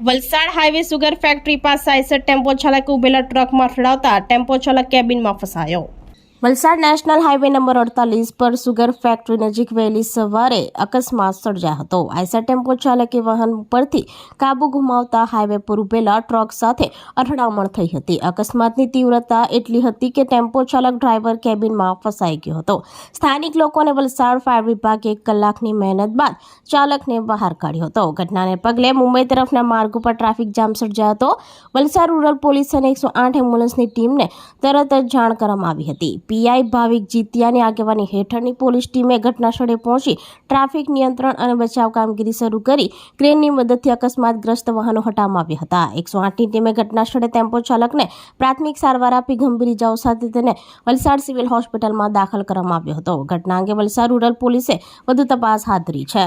Valsad highway sugar factory પાસે Eicher tempo ચાલક ઉભેલા ટ્રકમાં અથડાવતા ટેમ્પો ચાલક કેબિનમાં ફસાયો. વલસાડ નેશનલ હાઈવે નંબર અડતાલીસ પર સુગર ફેક્ટરી નજીક વહેલી સવારે અકસ્માત સર્જાયો હતો. આઈસર ટેમ્પો ચાલકે વાહન પરથી કાબુ ગુમાવતા હાઈવે પર ઉભેલા ટ્રક સાથે અથડામણ થઈ હતી. અકસ્માતની તીવ્રતા એટલી હતી કે ટેમ્પો ચાલક ડ્રાઈવર કેબિનમાં ફસાઈ ગયો હતો. સ્થાનિક લોકોને વલસાડ ફાયર વિભાગે એક કલાકની મહેનત બાદ ચાલકને બહાર કાઢ્યો હતો. ઘટનાને પગલે મુંબઈ તરફના માર્ગ ઉપર ટ્રાફિક જામ સર્જાયો હતો. વલસાડ રૂરલ પોલીસ અને એકસો આઠ એમ્બ્યુલન્સની ટીમને તરત જ જાણ કરવામાં આવી હતી. પીઆઈ ભાવિક જીતિયાની આગેવાની હેઠળની પોલીસ ટીમે ઘટનાસ્થળે પહોંચી ટ્રાફિક નિયંત્રણ અને બચાવ કામગીરી શરૂ કરી ક્રેનની મદદથી અકસ્માતગ્રસ્ત વાહનો હટાવવામાં આવ્યા હતા. એકસો આઠની ટીમે ઘટનાસ્થળે ટેમ્પો ચાલકને પ્રાથમિક સારવાર આપી ગંભીર ઇજાઓ સાથે તેને વલસાડ સિવિલ હોસ્પિટલમાં દાખલ કરવામાં આવ્યો હતો. ઘટના અંગે વલસાડ રૂરલ પોલીસે વધુ તપાસ હાથ ધરી છે.